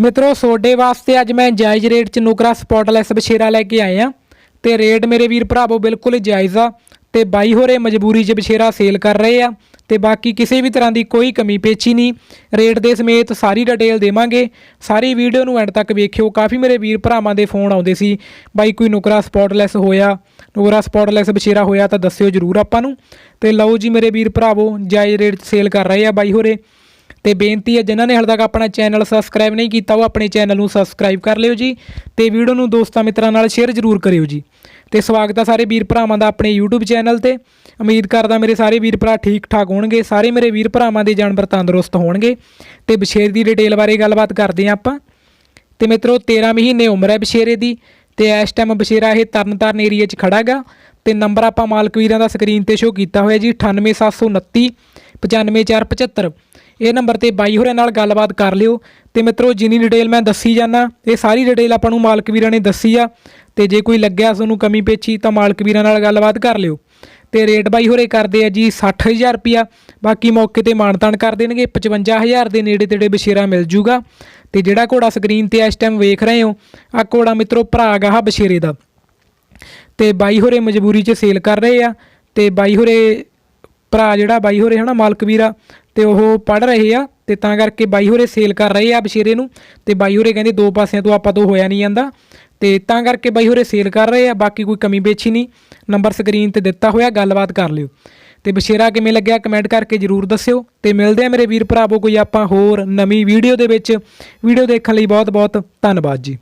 ਮਿੱਤਰੋ ਸੋਡੇ ਵਾਸਤੇ ਅੱਜ ਮੈਂ ਜਾਇਜ਼ ਰੇਟ 'ਚ ਨੁਕਰਾ ਸਪੌਟਲੈਸ ਬਛੇਰਾ ਲੈ ਕੇ ਆਏ ਆ ਤੇ ਰੇਟ ਮੇਰੇ ਵੀਰ ਭਰਾਵੋ ਬਿਲਕੁਲ ਜਾਇਜ਼ ਆ। ਤੇ ਬਾਈ ਹੋਰੇ ਮਜਬੂਰੀ 'ਚ ਬਛੇਰਾ ਸੇਲ ਕਰ ਰਹੇ ਆ। ਤੇ ਬਾਕੀ ਕਿਸੇ ਵੀ ਤਰ੍ਹਾਂ ਦੀ ਕੋਈ ਕਮੀ ਪੇਚੀ ਨਹੀਂ। ਰੇਟ ਦੇ ਸਮੇਤ ਸਾਰੀ ਡਿਟੇਲ ਦੇਵਾਂਗੇ। ਸਾਰੀ ਵੀਡੀਓ ਨੂੰ ਐਂਡ ਤੱਕ ਵੇਖਿਓ। ਕਾਫੀ ਮੇਰੇ ਵੀਰ ਭਰਾਵਾਂ ਦੇ ਫੋਨ ਆਉਂਦੇ ਸੀ, ਬਾਈ, ਕੋਈ ਨੁਕਰਾ ਸਪੌਟਲੈਸ ਹੋਇਆ? ਨੁਕਰਾ ਸਪੌਟਲੈਸ ਬਛੇਰਾ ਹੋਇਆ ਤਾਂ ਦੱਸਿਓ ਜਰੂਰ ਆਪਾਂ ਨੂੰ। ਤੇ ਲਓ ਜੀ ਮੇਰੇ ਵੀਰ ਭਰਾਵੋ, ਜਾਇਜ਼ ਰੇਟ 'ਚ ਸੇਲ ਕਰ ਰਹੇ ਆ ਬਾਈ ਹੋਰੇ। ਤੇ ਬੇਨਤੀ ਹੈ, ਜਿਨ੍ਹਾਂ ਨੇ ਹਾਲੇ ਤੱਕ ਆਪਣਾ ਚੈਨਲ ਸਬਸਕ੍ਰਾਈਬ ਨਹੀਂ ਕੀਤਾ, ਉਹ ਆਪਣੇ ਚੈਨਲ ਨੂੰ ਸਬਸਕ੍ਰਾਈਬ ਕਰ ਲਿਓ ਜੀ ਤੇ ਵੀਡੀਓ ਨੂੰ ਦੋਸਤਾਂ ਮਿੱਤਰਾਂ ਨਾਲ ਸ਼ੇਅਰ ਜ਼ਰੂਰ ਕਰਿਓ ਜੀ। ਤੇ ਸਵਾਗਤ ਹੈ ਸਾਰੇ ਵੀਰ ਭਰਾਵਾਂ ਦਾ ਆਪਣੇ YouTube ਚੈਨਲ ਤੇ। ਉਮੀਦ ਕਰਦਾ ਮੇਰੇ ਸਾਰੇ ਵੀਰ ਭਰਾ ਠੀਕ ਠਾਕ ਹੋਣਗੇ, ਸਾਰੇ ਮੇਰੇ ਵੀਰ ਭਰਾਵਾਂ ਦੇ ਜਾਨਵਰ ਤੰਦਰੁਸਤ ਹੋਣਗੇ। ਤੇ ਬਸ਼ੇਰ ਦੀ ਡਿਟੇਲ ਬਾਰੇ ਗੱਲਬਾਤ ਕਰਦੇ ਹਾਂ ਆਪਾਂ। ਤੇ ਮਿੱਤਰੋ 13 ਮਹੀਨੇ ਉਮਰ ਹੈ ਬਸ਼ੇਰੇ ਦੀ ਤੇ ਇਸ ਟਾਈਮ ਬਸ਼ੇਰਾ ਇਹ ਤਰਨਤਾਰਨ ਏਰੀਆ 'ਚ ਖੜਾਗਾ ਤੇ ਨੰਬਰ ਆਪਾਂ ਮਾਲਕ ਵੀਰਾਂ ਦਾ ਸਕਰੀਨ ਤੇ ਸ਼ੋ ਕੀਤਾ ਹੋਇਆ ਜੀ 98729 95475 ਇਹ ਨੰਬਰ ਤੇ ਬਾਈ ਹੋਰਾਂ ਨਾਲ ਗੱਲਬਾਤ ਕਰ ਲਿਓ। ਤੇ ਮਿੱਤਰੋ, ਜਿੰਨੀ ਡਿਟੇਲ ਮੈਂ ਦੱਸੀ ਜਾਣਾ ਇਹ ਸਾਰੀ ਡਿਟੇਲ ਆਪਾਂ ਨੂੰ ਮਾਲਕ ਵੀਰਾਂ ਨੇ ਦੱਸੀ ਆ। ਤੇ ਜੇ ਕੋਈ ਲੱਗਿਆ ਤੁਹਾਨੂੰ ਕਮੀ ਪੇਚੀ, ਤਾਂ ਮਾਲਕ ਵੀਰਾਂ ਨਾਲ ਗੱਲਬਾਤ ਕਰ ਲਿਓ। ਤੇ ਰੇਟ ਬਾਈ ਹੋਰੇ ਕਰਦੇ ਆ ਜੀ 60000 ਰੁਪਿਆ ਬਾਕੀ ਮੌਕੇ ਤੇ ਮਾਨਤਾਨ ਕਰ ਦੇਣਗੇ 55000 ਦੇ ਨੇੜੇ ਤੇੜੇ ਬਸ਼ੇਰਾ ਮਿਲ ਜੂਗਾ। ਤੇ ਜਿਹੜਾ ਘੋੜਾ ਸਕਰੀਨ ਤੇ ਇਸ ਟਾਈਮ ਵੇਖ ਰਹੇ ਹੋ, ਆ ਘੋੜਾ ਮਿੱਤਰੋ ਭਰਾ ਗਾਹ ਬਸ਼ੇਰੇ ਦਾ। ਤੇ ਬਾਈ ਹੋਰੇ ਮਜਬੂਰੀ 'ਚ ਸੇਲ ਕਰ ਰਹੇ ਆ। ਤੇ ਬਾਈ ਹੋਰੇ ਭਰਾ ਜਿਹੜਾ ਬਾਈ ਹੋਰੇ ਹਨਾ, ਮਾਲਕ ਵੀਰਾ ਤੇ ਉਹ ਪੜ ਰਹੇ ਆ ਤੇ ਤਾਂ ਕਰਕੇ ਬਾਈ ਹੋਰੇ ਸੇਲ ਕਰ ਰਹੇ ਆ ਬਸ਼ੇਰੇ ਨੂੰ ਤੇ ਬਾਈ ਹੋਰੇ ਕਹਿੰਦੇ ਦੋ ਪਾਸਿਆਂ ਤੋਂ ਆਪਾਂ ਤੋਂ ਹੋਇਆ ਨਹੀਂ ਜਾਂਦਾ ਤੇ ਤਾਂ ਕਰਕੇ ਬਾਈ ਹੋਰੇ ਸੇਲ ਕਰ ਰਹੇ ਆ, ਬਾਕੀ ਕੋਈ ਕਮੀ ਬੇਚੀ ਨਹੀਂ। ਨੰਬਰ ਸਕਰੀਨ ਤੇ ਦਿੱਤਾ ਹੋਇਆ, ਗੱਲਬਾਤ ਕਰ ਲਿਓ। ਤੇ ਬਸ਼ੇਰਾ ਕਿਵੇਂ ਲੱਗਿਆ ਕਮੈਂਟ ਕਰਕੇ ਜਰੂਰ ਦੱਸਿਓ ਤੇ ਮਿਲਦੇ ਆ ਮੇਰੇ ਵੀਰ ਭਰਾਵੋ ਕੋਈ ਆਪਾਂ ਹੋਰ ਨਵੀਂ ਵੀਡੀਓ ਦੇ ਵਿੱਚ। ਵੀਡੀਓ ਦੇਖਣ ਲਈ ਬਹੁਤ ਬਹੁਤ ਧੰਨਵਾਦ ਜੀ।